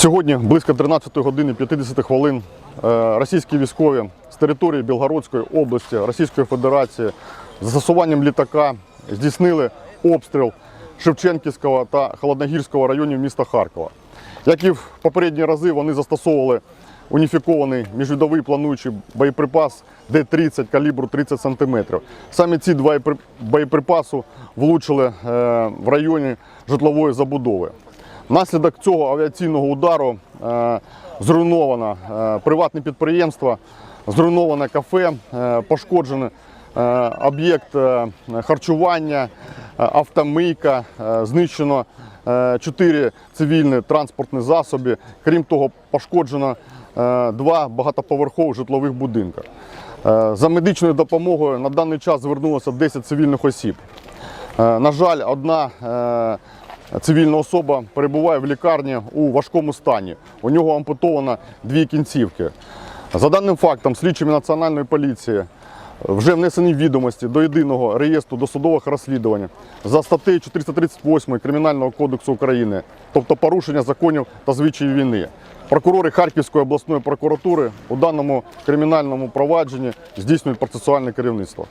Сьогодні близько 13 години 50 хвилин е, російські військові з території Білгородської області Російської Федерації з застосуванням літака здійснили обстріл Шевченківського та Холодногірського районів міста Харкова. Як і в попередні рази, вони застосовували уніфікований міжвідовий плануючий боєприпас Д-30 калібру 30 см. Саме ці два боєпри- боєприпасу влучили е, в районі житлової забудови. Внаслідок цього авіаційного удару е, зруйновано е, приватне підприємство, зруйноване кафе, е, пошкоджений об'єкт харчування, автомийка, знищено е, чотири цивільні транспортні засоби. Крім того, пошкоджено два багатоповерхових житлових будинки. Е, За медичною допомогою на даний час звернулося 10 цивільних осіб. На жаль, одна цивільна особа перебуває в лікарні у важкому стані. У нього ампутовано дві кінцівки. За даним фактом, слідчими Національної поліції вже внесені відомості до єдиного реєстру досудових розслідувань за статтею 438 Кримінального кодексу України, тобто порушення законів та звичаїв війни. Прокурори Харківської обласної прокуратури у даному кримінальному провадженні здійснюють процесуальне керівництво.